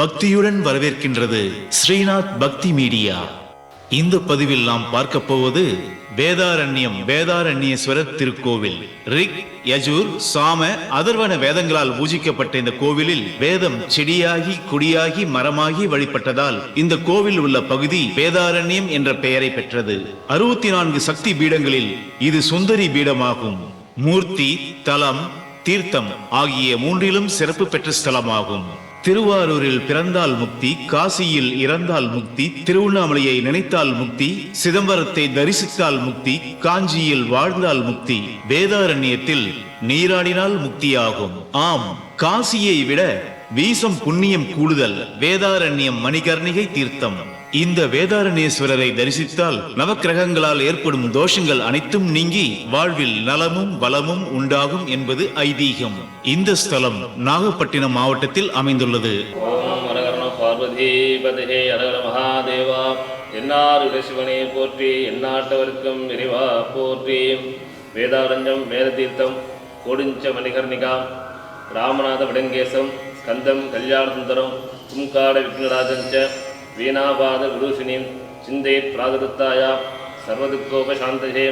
பக்தியுடன் வரவேற்கின்றது ஸ்ரீநாத் பக்தி மீடியா. இந்த பதிவில் நாம் பார்க்க போவது வேதாரண்யம் வேதாரண்யேஸ்வரர் திருக்கோவில். ரிக் யஜூர் சாம அதர்வன வேதங்களால் பூஜிக்கப்பட்ட இந்த கோவிலில் வேதம் செடியாகி கொடியாகி மரமாகி வழிபட்டதால் இந்த கோவில் உள்ள பகுதி வேதாரண்யம் என்ற பெயரை பெற்றது. அறுபத்தி நான்கு சக்தி பீடங்களில் இது சுந்தரி பீடமாகும். மூர்த்தி தலம் தீர்த்தம் ஆகிய மூன்றிலும் சிறப்பு பெற்ற ஸ்தலமாகும். திருவாரூரில் பிறந்தால் முக்தி காசியில் இறந்தால் முக்தி திருவண்ணாமலையை நினைத்தால் முக்தி சிதம்பரத்தை தரிசித்தால் முக்தி காஞ்சியில் வாழ்ந்தால் முக்தி. வேதாரண்யத்தில் நீராடினால் முக்தியாகும். ஆம் காசியை விட வீசம் புண்ணியம் கூடுதல். வேதாரண்யம் மணிகர்ணிகை தீர்த்தம். இந்த வேதாரண்யேஸ்வரரை தரிசித்தால் நவக்கிரகங்களால் ஏற்படும் தோஷங்கள் அனைத்தும் நீங்கி வாழ்வில் நலமும் வளமும் உண்டாகும் என்பது ஐதீகம். இந்த ஸ்தலம் நாகப்பட்டினம் மாவட்டத்தில் அமைந்துள்ளது. ஓம் மகாதேவா. என்னாருட சிவனே போற்றி எந்நாட்டவருக்கும் நிறைவா போற்றி. வேதாரஞ்சம் வேததீர்த்தம் கோடிஞ்ச மணிகர்ணிகா ராமநாத விடங்கேசம் ஸ்கந்தம் கல்யாணசுந்தரம் தும்காட விக்னராஜஞ்ச வீணாபாத குருசினிம் சிந்தே பிராதுருத்தாயா சர்வதுக்கோபசாந்தஜே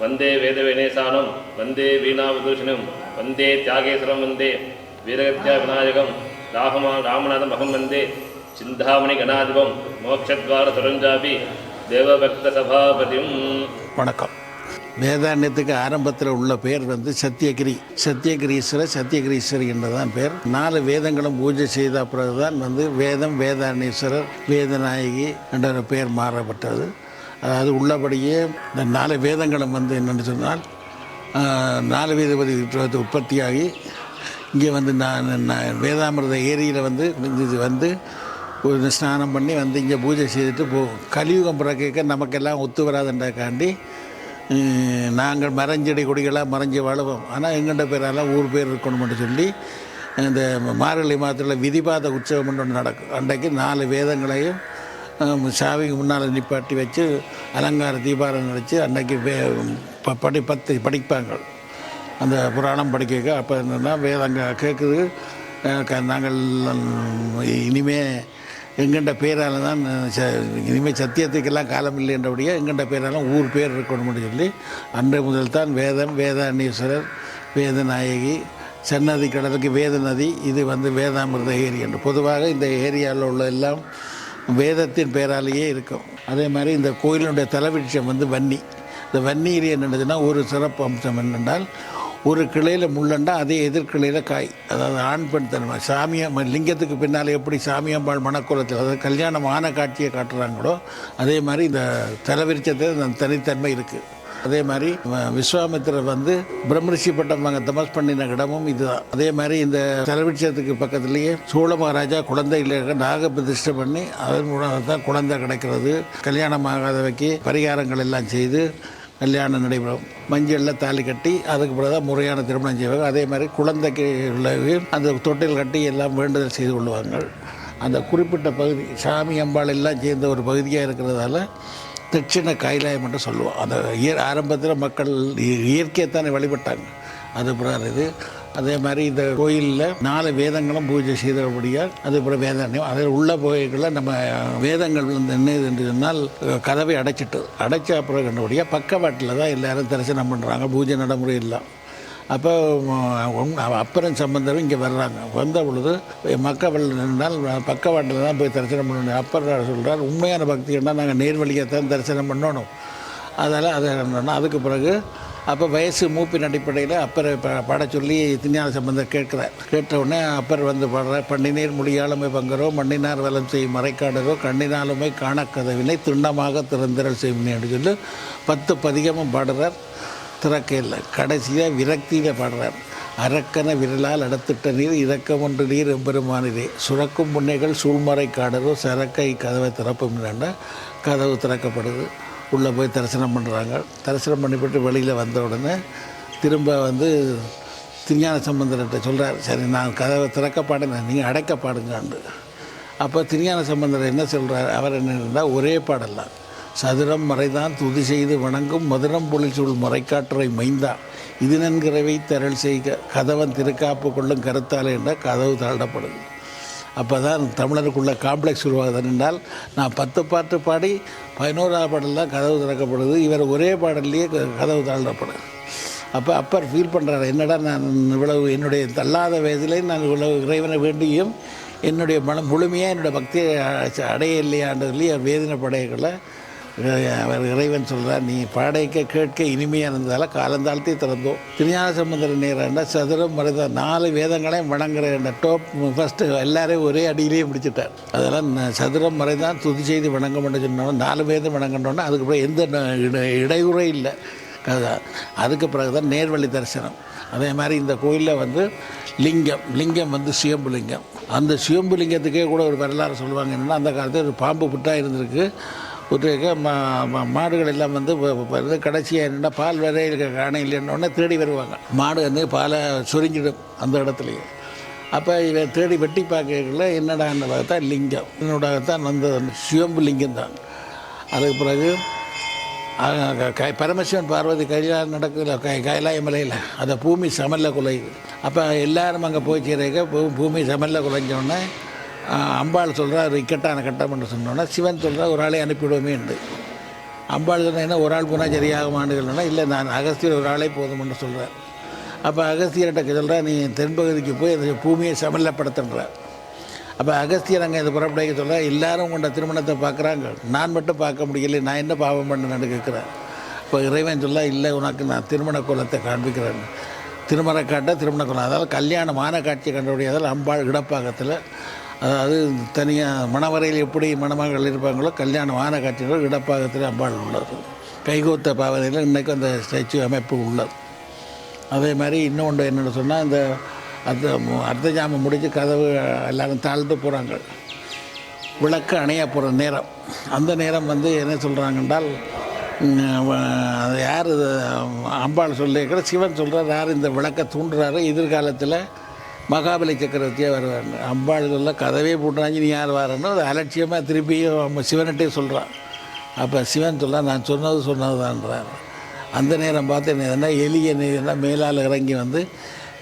வந்தே வேதவினேசானம் வந்தே வீணாவிதூஷணம் வந்தே தியாகேஸ்வரம் வந்தே. வீரகத்யா விநாயகம் ராகமா ராமநாதம் அகம் வந்தே. சிந்தாமணி கணாதிபம் மோட்சத்வார சுரஞ்சாபி தேவபக்த சபாபதியும் வணக்கம். வேதாரண்யத்துக்கு ஆரம்பத்தில் உள்ள பேர் வந்து சத்தியகிரி. சத்தியகிரீஸ்வரர் சத்தியகிரீஸ்வரி என்றுதான் பேர். நாலு வேதங்களும் பூஜை செய்த பிறகுதான் வந்து வேதம் வேதாரணீஸ்வரர் வேதநாயகி என்ற பெயர் மாறப்பட்டது. அதாவது உள்ளபடியே இந்த நாலு வேதங்களும் வந்து என்னென்னு சொன்னால் நாலு வேதபதி உற்பத்தியாகி இங்கே வந்து நான் வேதாமிரத ஏரியில் வந்து இது வந்து ஒரு ஸ்நானம் பண்ணி வந்து இங்கே பூஜை செய்துட்டு போ கலியுகம் பிறக்க நமக்கெல்லாம் ஒத்து வராதுன்றக்காண்டி நாங்கள் மரஞ்செடி கொடிகளாக மறைஞ்சு வாழுவோம் ஆனால் எங்கள்கிட்ட பேரெல்லாம் ஊர் பேர் இருக்கணும்னு சொல்லி இந்த மார்கழி மாதத்தில் விதிபாத உற்சவம் ஒன்று நடக்கும் அன்றைக்கு நாலு வேதங்களையும் சாவிக்கு முன்னால் நிப்பாட்டி வச்சு அலங்கார தீபாரம் வச்சு அன்னைக்கு வே ப- படி பத்து படிப்பாங்க. அந்த புராணம் படிக்க அப்போ என்னென்னா வேதங்க கேட்குது க- நாங்கள் இனிமே எங்கண்ட பேரால் தான் ச- இனிமேல் சத்தியத்துக்கெல்லாம் காலம் இல்லைன்றபடியாக எங்கண்ட பேராலும் ஊர் பேர் இருக்கணும்னு சொல்லி அன்று முதல் தான் வேதம் வேதாண்டீஸ்வரர் வேதநாயகி சென்னதி கடலுக்கு வேத நதி இது வந்து வேதாமிர்த ஏரி என்று. பொதுவாக இந்த ஏரியாவில் உள்ள எல்லாம் வேதத்தின் பேராலேயே இருக்கும். அதே மாதிரி இந்த கோயிலுடைய தலைவிட்சம் வந்து வன்னி. இந்த வன்னியில் என்னதுன்னா ஒரு சிறப்பு அம்சம் என்னென்றால் ஒரு கிளையில் முள்ளண்டா அதே எதிர்கிளையில் காய். அதாவது ஆண் பெண் தன்மை சாமியம் லிங்கத்துக்கு பின்னால் எப்படி சாமியம்பாள் மணக்குளத்தில் அதாவது கல்யாணம் ஆன காட்சியை காட்டுறாங்களோ அதே மாதிரி இந்த தலைவிருச்சத்தில் அந்த தனித்தன்மை இருக்குது அதே மாதிரி விஸ்வாமித்திரர் வந்து பிரம்மரிஷி பட்டம் வாங்க தமஸ் பண்ணின இடமும் இதுதான். அதே மாதிரி இந்த தலைவிருட்சத்துக்கு பக்கத்துலேயே சோழ மகாராஜா குழந்தை இல்லை நாக பிரதிஷ்டை பண்ணி அதன் மூலமாக தான் குழந்தை கிடைக்கிறது. கல்யாணம் ஆகாதவைக்கு பரிகாரங்கள் எல்லாம் செய்து கல்யாணம் நடைபெறும். மஞ்சளில் தாலி கட்டி அதுக்கு பிறகு தான் முறையான திருமணம் செய்வாங்க. அதே மாதிரி குழந்தைக்கு உள்ள அந்த தொட்டில் கட்டி எல்லாம் வேண்டுதல் செய்து கொள்வாங்க அந்த குறிப்பிட்ட பகுதி சாமி அம்பாள் எல்லாம் சேர்ந்த ஒரு பகுதியாக இருக்கிறதால தட்சிண கைலாயம் என்று சொல்லுவோம். அந்த இயர் ஆரம்பத்தில் மக்கள் இ- இயற்கையைத்தானே வழிபட்டாங்க. அது பிறகு இது அதே மாதிரி இந்த கோயிலில் நாலு வேதங்களும் பூஜை செய்தபடியால் அது பிறகு வேதாண்யம். அதில் உள்ள போய்களை நம்ம வேதங்கள் வந்து என்ன என்று சொன்னால் கதவை அடைச்சிட்டு அடைச்ச பிறகு கண்டபடியாக பக்கவாட்டில் தான் எல்லாரும் தரிசனம் பண்ணுறாங்க பூஜை நடைமுறை எல்லாம். அப்போ உம், அப்பரன் சம்பந்தரும் இங்கே வர்றாங்க. வந்த பொழுது மக்கள் நின்றால் பக்கவாட்டில் தான் போய் தரிசனம் பண்ணணும். அப்பர் சொல்கிறார் உண்மையான பக்தின்னா நாங்கள் நேர்வழியை தான் தரிசனம் பண்ணணும். அதால் அதை என்னன்னா அதுக்கு பிறகு அப்போ வயசு மூப்பின் அடிப்படையில் அப்பர் ப பாட சொல்லி திருஞான சம்பந்தர் கேட்குறார் கேட்ட உடனே அப்பர் வந்து பாடுற பண்ணினீர் மொழியாளுமை பங்கரோ மண்ணினார் வலம் செய்யும் மறைக்காடரோ கண்ணினாலுமை காணக்கதவினை திண்ணமாக திறந்திரல் செய்வினை அப்படின்னு சொல்லி பத்து பதிகமும் பாடுறார். திறக்கையில் கடைசியாக விரக்தியில் பாடுறார். அரக்கன விரலால் அடத்திட்ட நீர் இறக்கம் ஒன்று நீர் எம்பெருமானிலே. சுரக்கும் முன்னைகள் சூழ்மறை காடரோ சரக்கை கதவை திறப்பும் கதவு திறக்கப்படுது. உள்ளே போய் தரிசனம் பண்ணுறாங்க. தரிசனம் பண்ணிவிட்டு வெளியில் வந்த உடனே திரும்ப வந்து திருஞான சம்பந்தர்கிட்ட சொல்கிறார் சரி நான் கதவை திறக்க பாடுங்க நீங்கள் அடைக்க பாடுங்கன்னு அப்போ திருஞான சம்பந்தர் என்ன சொல்கிறார் அவர் என்ன இருந்தால் ஒரே பாடலாம் சதுரம் மறைதான் துதி செய்து வணங்கும் மதுரம் பொழில் சூழ் மைந்தா. இது நன்கிறவை தரள் செய்க கதவன் திருக்காப்பு கொள்ளும் கருத்தாலே என்ற கதவு தாழப்படுது அப்போ தான் தமிழருக்குள்ள காம்ப்ளெக்ஸ் உருவாகுது என்றால் நான் பத்து பாட்டு பாடி பதினோராவது பாடல் தான் கதவு திறக்கப்படுது. இவர் ஒரே பாடல்லையே க- கதவு தாழ்த்தப்படுது அப்போ அப்பர் ஃபீல் பண்ணுறாரு என்னடா நான் இவ்வளவு என்னுடைய தள்ளாத வயதிலே நான் இவ்வளவு இறைவனை வேண்டியும் என்னுடைய மனம் முழுமையாக என்னுடைய பக்தியை அடைய இல்லையாண்டதுலேயே வேதனை படையக்குள்ள அவர் இறைவன் சொல்கிறார் நீ பாடைக்க கேட்க இனிமையாக இருந்ததால் காலந்தாழ்த்தி திறந்தோம் திருஞான சம்பந்தர் நேரம்னா சதுரம் மருதம் நாலு வேதங்களையும் வணங்குற டோப் ஃபஸ்ட்டு எல்லாரையும் ஒரே அடியிலேயே முடிச்சிட்டார். அதெல்லாம் சதுரம் மறைதான் துதி செய்து வணங்க மாட்டேன் சொன்னோம். நாலு வேதம் வணங்கணுன்னா அதுக்கப்புறம் எந்த ந- இடையூறே இல்லை. அதுதான் அதுக்கு பிறகு தான் நேர்வழி தரிசனம். அதே மாதிரி இந்த கோயிலில் வந்து லிங்கம் லிங்கம் வந்து சுயம்புலிங்கம் அந்த சுயம்புலிங்கத்துக்கே கூட ஒரு வரலாறு சொல்லுவாங்க என்னென்னா அந்த காலத்தில் ஒரு பாம்பு புட்டாக இருந்திருக்கு. புற்றுக்க மா மா- மாடுகள் எல்லாம் வந்து வந்து கடைசியாக என்னென்னா பால் வரையில் காண இல்லைன்னொடனே தேடி வருவாங்க. மாடு வந்து பாலை சுருங்கிடும் அந்த இடத்துலையே. அப்போ இதை தேடி வெட்டி பார்க்கல என்னடான்னு பார்த்தா லிங்கம். என்னோட தான் வந்து சுயம்பு லிங்கம் தான். அதுக்கு பிறகு கை பரமசிவன் பார்வதி கைலாயம் நடக்குதுல கை கைலாய மலையில். அந்த பூமி சமல்ல குலையுது. அப்போ எல்லாரும் அங்கே போய் சேரக்க பூ- பூமி சமல்ல குலைஞ்சோடனே அம்பாள் சொல்கிறார் இக்கட்டான கட்டம்னு சொன்னோன்னா சிவன் சொல்கிறார் ஒரு ஆளை அனுப்பிவிடுவோமேண்டு அம்பாள் சொன்னால் என்ன ஒரு ஆள் போனால் ஆண்டுகள்னா இல்லை நான் அகஸ்தியர் ஒரு ஆளே போதும்னு சொல்கிறார் அப்போ அகஸ்தியர்கிட்ட சொல்கிறா நீ தென்பகுதிக்கு போய் அந்த பூமியை சமல்லப்படுத்துன்றார் அப்போ அகஸ்தியர் அங்கே இதை புறப்படைக்க சொல்ல எல்லாரும் கொண்ட திருமணத்தை பார்க்குறாங்க. நான் மட்டும் பார்க்க முடியல. நான் என்ன பாவம் பண்ணேன்னு கேட்குறேன் இப்போ இறைவன் சொல்ல இல்லை உனக்கு நான் திருமண கோலத்தை காண்பிக்கிறேன். திருமண காட்ட திருமண கோலம். அதாவது கல்யாணமான காட்சியை கண்டபடியாதால் அம்பாள் இடப்பாக்கத்தில் அதாவது தனியாக மணவரையில் எப்படி மணமகள் இருப்பாங்களோ கல்யாணமான காட்சிகளோ இடப்பாக்கத்தில் அம்பாள் உள்ளது. கைகோத்த பாவனையில் இன்றைக்கும் அந்த ஸ்டாச்சு அமைப்பு உள்ளது. அதே மாதிரி இன்னொன்று என்னென்னு சொன்னால் இந்த அர்த்த அர்த்த ஜாமம் முடித்து கதவு எல்லாரும் தாழ்ந்து போகிறாங்க விளக்கு அணைய போகிற நேரம். அந்த நேரம் வந்து என்ன சொல்கிறாங்க என்றால் யார் அம்பாள் சொல்லியிருக்கிற சிவன் சொல்கிறார் யார் இந்த விளக்கை தூண்டுறாரு எதிர்காலத்தில் மகாபலி சக்கரவர்த்தியாக வருவாங்க அம்பாள் கதவே போட்டுறாங்க நீ யார் வரன்னு அது அலட்சியமாக திருப்பியும் நம்ம சிவன்கிட்டே சொல்கிறான் அப்போ சிவன் சொல்ல நான் சொன்னது சொன்னதுதான்றார். அந்த நேரம் பார்த்து என்ன எளிய நெய்யெல்லாம் மேலால் இறங்கி வந்து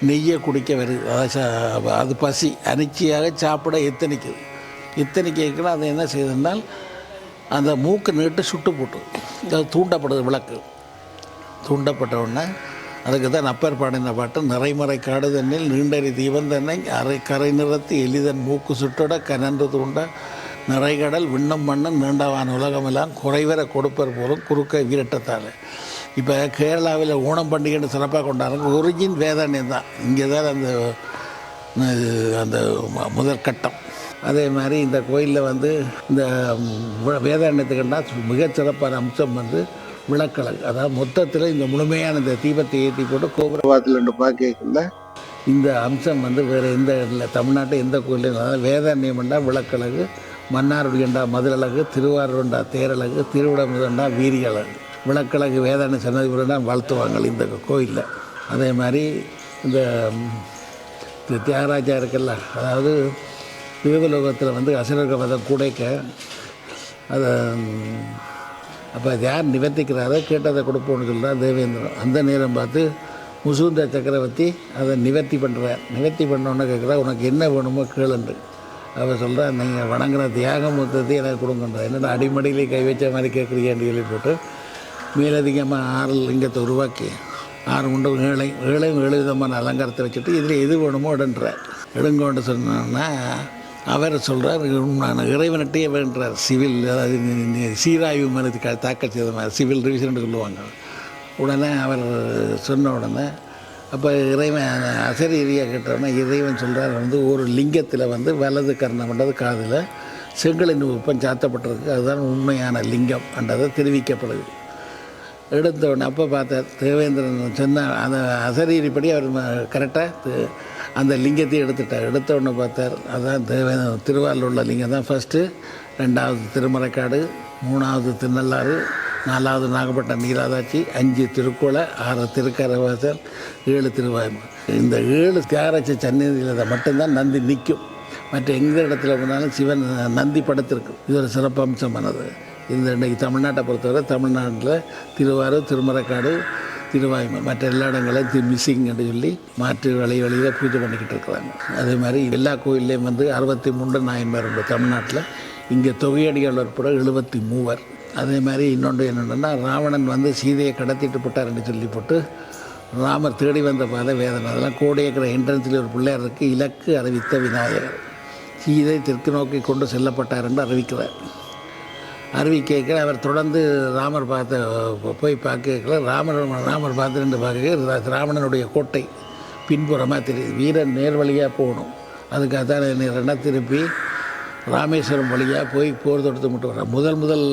நெய்யை குடிக்க வருது. அதாவது அது பசி. அனிச்சையாக சாப்பிட எத்தனிக்குது? எத்தனிக்கலாம் அதை என்ன செய்ததுனால் அந்த மூக்கு நீட்டு சுட்டு போட்டு அது தூண்டப்படுது விளக்கு. தூண்டப்பட்ட உடனே அதுக்கு தான் அப்பர் பாடின பாட்டு நிறைமறை காடு நீண்டறி தீவன் தன்னை அரை கரை நிறத்து எளிதன் மூக்கு சுட்டோட கனன்று தூண்ட நிறைகடல் விண்ணம் மண்ணன் நீண்டவான் உலகமெல்லாம் குறைவர கொடுப்பர் போலும் குறுக்க வீரட்டத்தால் இப்போ கேரளாவில் ஓணம் பண்டிகைன்னு சிறப்பாக கொண்டாடுறாங்க ஒரிஜின் வேதாண்யம் தான். இங்கே தான் அந்த அந்த முதற்கட்டம் அதே மாதிரி இந்த கோயிலில் வந்து இந்த ம், வேதாண்டத்துக்குன்னா மிகச்சிறப்பான அம்சம் வந்து விளக்கலகு அதாவது மொத்தத்தில் இந்த முழுமையான இந்த தீபத்தை ஏற்றி போட்டு கோபுரவாத்தில் ரெண்டு பார்க்கல இந்த அம்சம் வந்து வேறு எந்த இல்லை தமிழ்நாட்டு எந்த கோயிலும் அதாவது வேதாண்யம்ண்டா விளக்கழகு மன்னாருடையண்டா மதுரழகு திருவாரூர்ண்டா தேரழகு திருவிடமுதண்டா வீரியழகு. விளக்கழகு வேதாண்ய சன்னதிபுரண்டா வாழ்த்துவாங்க இந்த கோயிலில். அதே மாதிரி இந்த தியாகராஜா இருக்குல்ல. அதாவது தேவலோகத்தில் வந்து அசுரர்கள் வதம் கூடைக்க அதை அப்போ யார் நிவர்த்திக்கிறாரோ கேட்டதை கொடுப்போம்னு சொல்கிறார் தேவேந்திரன். அந்த நேரம் பார்த்து முசுந்த சக்கரவர்த்தி அதை நிவர்த்தி பண்ணுறார் நிவர்த்தி பண்ணோன்னே கேட்குறா உனக்கு என்ன வேணுமோ கேளுண்டு. அவர் சொல்கிறா நீங்கள் வணங்குன தியாகமூர்த்தத்தை எனக்கு கொடுங்கன்றா. என்னென்ன அடிமடியிலே கை வச்ச மாதிரி கேட்குறீங்கன்னு சொல்லி போட்டு மேலதிகமாக ஆறு லிங்கத்தை உருவாக்கி ஆறு உண்டு ஏழை ஏழையும் ஏழு விதமான அலங்காரத்தை வச்சுட்டு இதில் எது வேணுமோ இடன்றார் எடுங்கோன்னு சொன்னோன்னா அவர் சொல்கிறார் நான் இறைவனட்டே வேண்டார் சிவில் அதாவது சீராய்வு மனது தாக்கல் செய்த மாதிரி சிவில் ரிவிஷன் சொல்லுவாங்க. உடனே அவர் சொன்ன உடனே அப்போ இறைவன் அசரீரியாக கேட்டோடனே இறைவன் சொல்கிறார் வந்து ஒரு லிங்கத்தில் வந்து வலது கர்ணம் பண்ணுறது காதில் செங்கலின் உப்பம் சாத்தப்பட்டிருக்கு அதுதான் உண்மையான லிங்கம் என்றதை தெரிவிக்கப்படுது. எடுத்த உடனே அப்போ பார்த்தார் தேவேந்திரன் சொன்ன அந்த அசரீரிப்படி அவர் கரெக்டாக அந்த லிங்கத்தையும் எடுத்துட்டார். எடுத்த உடனே பார்த்தார் அதான் தேவேந்திரன் திருவாரூர் உள்ள லிங்கம் தான் ஃபஸ்ட்டு ரெண்டாவது திருமறைக்காடு மூணாவது திருநள்ளாறு நாலாவது நாகப்பட்டினம் நீராதாட்சி அஞ்சு திருக்குளை ஆறு திருக்கரவாசல் ஏழு திருவாய்மூர் இந்த ஏழு தியாகராட்சி சந்நிதியில் மட்டும்தான் நந்தி நிற்கும் மற்ற எந்த இடத்துல போனாலும் சிவன் நந்தி படத்திருக்கும் இது ஒரு சிறப்பம்சமானது. இந்த இன்றைக்கி தமிழ்நாட்டை பொறுத்தவரை தமிழ்நாட்டில் திருவாரூர் திருமறைக்காடு திருவாயுமன் மற்ற எல்லா இடங்களையும் மிஸ்ஸிங் என்று சொல்லி மாற்று வழி வழியில் பூஜை பண்ணிக்கிட்டு இருக்கிறாங்க. அதே மாதிரி எல்லா கோயில்லையும் வந்து அறுபத்தி மூன்று நாயன்மார் உண்டு தமிழ்நாட்டில். இங்கே தொகையடிகள் உட்பட எழுபத்தி மூவர். அதே மாதிரி இன்னொன்று என்னென்னா ராவணன் வந்து சீதையை கடத்திட்டு போட்டார்னு சொல்லி போட்டு ராமர் தேடி வந்த பாதை வேதனை. அதெல்லாம் கோடியக்கிற என்ட்ரன்ஸில் ஒரு பிள்ளையார் இருக்குது இலக்கு அறிவித்த விநாயகர். சீதை தெற்கு நோக்கி கொண்டு செல்லப்பட்டார் என்று அறிவிக்கிறார். அறிவிக்க அவர் தொடர்ந்து ராமர் பார்த்து போய் பார்க்கல ராமர் ராமர் பார்த்து ரெண்டு பார்க்க ராவணனுடைய கோட்டை. பின்புறமாக தெரியுது. வீரன் நேர் வழியாக போகணும். அதுக்காக தான் ரெண்டா திருப்பி ராமேஸ்வரம் வழியாக போய் போர் தொடுத்து மட்டும் வர முதல் முதல்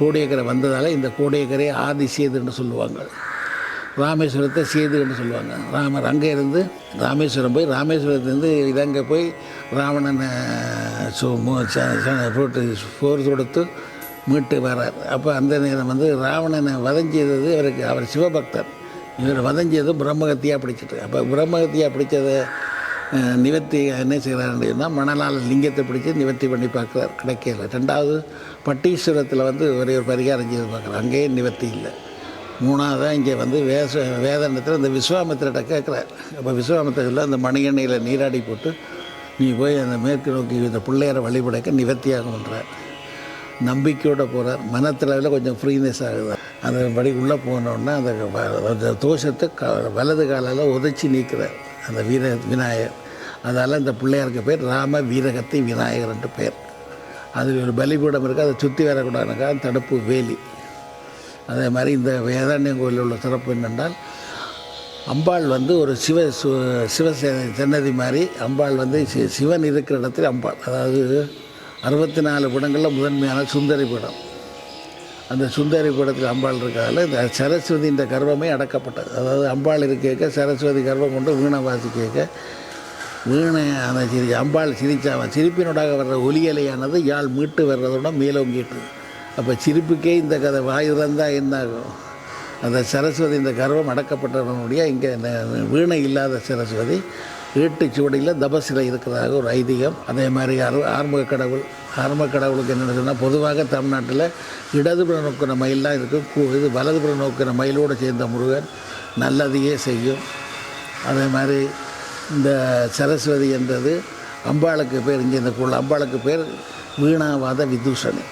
கோடியக்கரை வந்ததால் இந்த கோடியக்கரை ஆதி சேதுன்னு சொல்லுவாங்க. ராமேஸ்வரத்தை சேது என்று சொல்லுவாங்க. ராமர் அங்கே இருந்து ராமேஸ்வரம் போய் ராமேஸ்வரத்துலேருந்து இதங்கே போய் ராவணனை சு போட்டு போர் தொடுத்து மீட்டு வரார். அப்போ அந்த நேரம் வந்து ராவணனை வதஞ்சியது இவருக்கு அவர் சிவபக்தர். இவர் வதஞ்சியது பிரம்மகத்தியாக பிடிச்சிட்டு. அப்போ பிரம்மகத்தியாக பிடிச்சதை நிவர்த்தி என்ன செய்கிறாருன்னா மணலால் லிங்கத்தை பிடிச்சி நிவர்த்தி பண்ணி பார்க்குறார் கிடைக்கல. ரெண்டாவது பட்டீஸ்வரத்தில் வந்து ஒரே ஒரு பரிகாரம் செய்து பார்க்குறார். அங்கேயும் நிவர்த்தி இல்லை. மூணாவதாக இங்கே வந்து வேச வேதனத்தில் இந்த விஸ்வாமித்திரட்ட கேட்குறார். அப்போ விஸ்வாமித்திரத்தில் அந்த மணிகண்ணையில் நீராடி போட்டு நீ போய் அந்த மேற்கு நோக்கி இந்த பிள்ளையாரை வழிபடக்க நிவர்த்தியாகும்ன்றார் நம்பிக்கையோடு போகிறார் மனத்தில் கொஞ்சம் ஃப்ரீனஸ் ஆகுது. அந்த படி உள்ளே போனோடனே அந்த தோஷத்தை க வலது காலால் உதைச்சி நீக்கிறார். அந்த வீர விநாயகர். அதால் இந்த பிள்ளையாருக்கு பேர் ராம வீரகத்தை விநாயகர்ன்ட்டு பேர். அதில் ஒரு பலிபீடம் இருக்குது அதை சுற்றி வரக்கூடாதுனாக்கா தடுப்பு வேலி. அதே மாதிரி இந்த வேதாரண்யம் கோயிலில் உள்ள சிறப்பு என்னென்றால் அம்பாள் வந்து ஒரு சிவ சு சிவ சன்னதி மாதிரி அம்பாள் வந்து சி- சிவன் இருக்கிற இடத்துல அம்பாள். அதாவது அறுபத்தி நாலு படங்களில் முதன்மையான சுந்தரி படம். அந்த சுந்தரி படத்தில் அம்பாள் இருக்கிறதால இந்த சரஸ்வதி இந்த கர்வமே அடக்கப்பட்டது. அதாவது அம்பாள் இருக்கேக்க சரஸ்வதி கர்வம் கொண்டு வீணை வாசிக்க வீணை அந்த சிரி அம்பாள் சிரித்தாவன் சிரிப்பினோடாக வர்ற ஒலியலையானது யாழ் மீட்டு வர்றதோட மேலோங்கிட்டு. அப்போ சிரிப்புக்கே இந்த கதை வாய் இருந்தால் என்ன ஆகும் அந்த சரஸ்வதி இந்த கர்வம் அடக்கப்பட்டவனுடைய இங்கே இந்த வீணை இல்லாத சரஸ்வதி ஏட்டு சுவடியில் தபசிலை இருக்கிறதாக ஒரு ஐதீகம். அதே மாதிரி ஆறு ஆறுமுக கடவுள் ஆறுமுக கடவுளுக்கு என்ன சொன்னால் பொதுவாக தமிழ்நாட்டில் இடதுபுற நோக்கிற மயில் இருக்கும் இருக்குது இது வலதுபுற நோக்கிற மயிலோடு சேர்ந்த முருகன் நல்லதையே செய்யும். அதே மாதிரி இந்த சரஸ்வதி என்றது அம்பாளுக்கு பேர் இங்கே இந்த குள்ள அம்பாளுக்கு பேர் வீணாவாத விதூஷணி.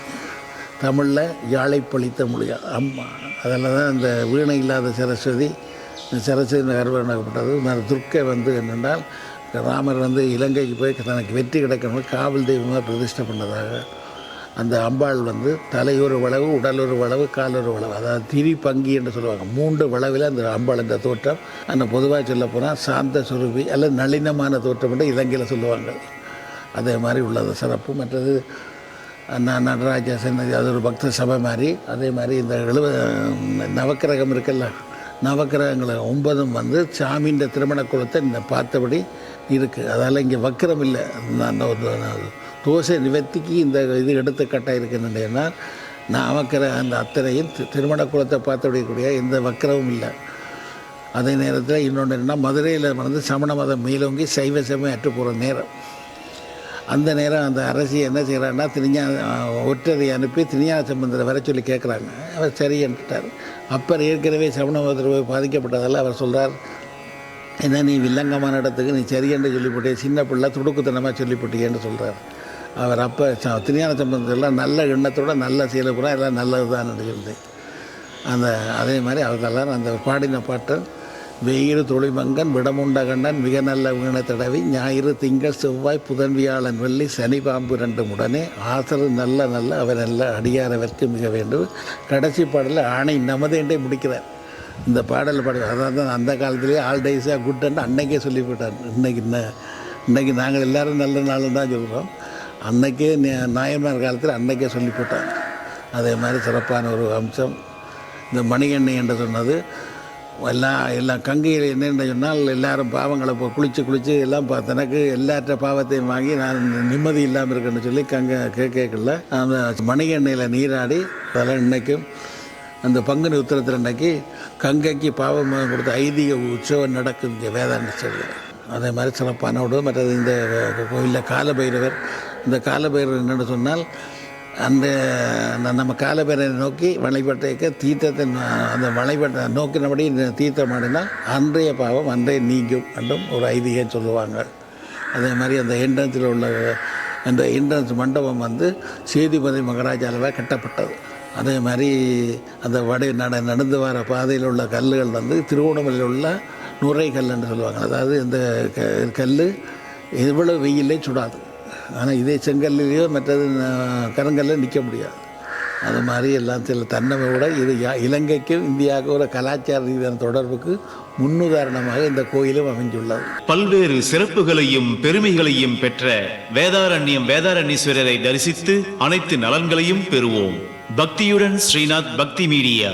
தமிழில் யாழை பழித்த மொழியா அம்மா. அதில் தான் இந்த வீணை இல்லாத சரஸ்வதி இந்த சரஸ்வதி நான் துர்க்கை வந்து என்னென்றால் ராமர் வந்து இலங்கைக்கு போய் தனக்கு வெற்றி கிடைக்கணும் காவல் தெய்வமாக பிரதிஷ்டை பண்ணதாக. அந்த அம்பாள் வந்து தலையொரு வளவு உடலொரு வளவு காலொரு வளவு அதாவது திரி பங்கி என்று சொல்லுவாங்க. மூன்று வளவில் அந்த அம்பாள் என்ற தோற்றம். அந்த பொதுவாக சொல்ல போனால் சாந்த சுரூபி அல்லது நளினமான தோற்றம் என்று இலங்கையில் சொல்லுவாங்க. அதே மாதிரி உள்ளது. சிறப்பு. மற்றது ந- நடராஜ சன்னதி அது ஒரு பக்த சபை மாதிரி. அதே மாதிரி இந்த எழுவ நவக்கிரகம் இருக்குல்ல நவக்கிரகங்களை ஒன்பதும் வந்து சாமியின் திருமண குலத்தை இந்த பார்த்தபடி இருக்குது அதால் இங்கே வக்கரம் இல்லை. ஒரு தோசை நிவர்த்திக்கு இந்த இது எடுத்துக்காட்டாக இருக்குன்னு நவக்கிரக அந்த அத்தனையும் திருமண குலத்தை பார்த்தபடிக்கூடிய எந்த வக்கிரமும் இல்லை. அதே நேரத்தில் இன்னொன்று என்னென்னா மதுரையில் வந்து சமண மதம் மேலோங்கி சைவ சமயம் அற்று போகிற நேரம். அந்த நேரம் அந்த அரசி என்ன செய்கிறான்னா திருஞான ஒற்றரை அனுப்பி திருஞான சம்பந்தரை வர சொல்லி கேட்குறாங்க அவர் சரி என்றார் அப்பர் ஏற்கனவே சமண மதத்தில் போய் பாதிக்கப்பட்டதால் அவர் சொல்கிறார் என்ன நீ வில்லங்கமான இடத்துக்கு நீ சரி என்று சொல்லிவிட்டே சின்ன பிள்ளை துடுக்குத்தனமாக சொல்லிவிட்டியேன்னு சொல்கிறார் அவர் அப்போ திருஞான சம்பந்தத்தில் நல்ல எண்ணத்தோட நல்ல செயலை எல்லாம் நல்லது தான் இருந்தேன் அந்த அதே மாதிரி அவர்களெல்லாம் அந்த பாடின பாட்டு வெயிறு தொழிமங்கன் விடமுண்ட கண்ணன் மிக நல்ல வீண தடவி ஞாயிறு திங்கள் செவ்வாய் புதன் வியாழன் வெள்ளி சனி பாம்பு ரெண்டும் உடனே ஆசரு நல்ல நல்ல அவர் நல்ல அடியாரவர்க்கு மிக வேண்டும். கடைசி பாடலில் ஆணை நமதேண்டே முடிக்கிறார். இந்த பாடல் பாடு அதாவது அந்த காலத்திலேயே ஆல் டேஸாக குட்டன்னு அன்னைக்கே சொல்லிவிட்டார். இன்னைக்கு என்ன இன்னைக்கு நாங்கள் எல்லோரும் நல்ல நாள் தான் சொல்கிறோம் அன்னைக்கே நாயன்மார் காலத்தில் அன்னைக்கே சொல்லி போட்டாங்க அதே மாதிரி சிறப்பான ஒரு அம்சம். இந்த மணிகண்ணை என்று சொன்னது எல்லாம் எல்லாம் கங்கையில் என்னென்னு சொன்னால் எல்லாரும் பாவங்களை இப்போ குளித்து குளித்து எல்லாம் பா தனக்கு எல்லாற்ற பாவத்தையும் வாங்கி நான் நிம்மதி இல்லாமல் இருக்கேன்னு சொல்லி கங்கை கேட்கல அந்த மணிகண்ணையில் நீராடி அதெல்லாம் இன்னைக்கும் அந்த பங்குனி உத்திரத்தில் அன்னைக்கு கங்கைக்கு பாவம் கொடுத்த ஐதீக உற்சவம் நடக்கும் இங்கே வேதாந்த செல்ல அதே மாதிரி சிறப்பானோடு மற்றது இந்த கோயிலில் காலபைரவர். இந்த காலபைரவர் என்னென்னு சொன்னால் அந்த நம்ம காலபேரை நோக்கி வழிபட்டேக்க தீர்த்தத்தை அந்த வழிபட்ட நோக்கினபடி தீர்த்தம் ஆடினால் அன்றைய பாவம் அன்றைய நீங்கும் என்றும் ஒரு ஐதீகம் சொல்லுவாங்க. அதே மாதிரி அந்த என்ட்ரன்ஸில் உள்ள அந்த என்ட்ரன்ஸ் மண்டபம் வந்து சேதுபதி மகராஜாலவாக கட்டப்பட்டது. அதே மாதிரி அந்த வடை நட நடந்து வர பாதையில் உள்ள கல்லுகள் வந்து திருவோணமலையில் உள்ள நுரை கல்லுன்னு சொல்லுவாங்க. அதாவது இந்த க கல் எவ்வளோ வெயிலே சுடாது. ஆனால் இதே செங்கல்லையோ மற்றது அஹ், கருங்கல்ல நிற்க முடியாது. அது மாதிரி எல்லாத்தில் தன்னமை விட இது யா- இலங்கைக்கும் இந்தியாவுக்கும் ஒரு கலாச்சார ரீதியான தொடர்புக்கு முன்னுதாரணமாக இந்த கோயிலும் அமைஞ்சுள்ளது பல்வேறு சிறப்புகளையும் பெருமைகளையும் பெற்ற வேதாரண்யம் வேதாரண்யேஸ்வரரை தரிசித்து அனைத்து நலன்களையும் பெறுவோம். பக்தியுடன் ஸ்ரீநாத் பக்தி மீடியா.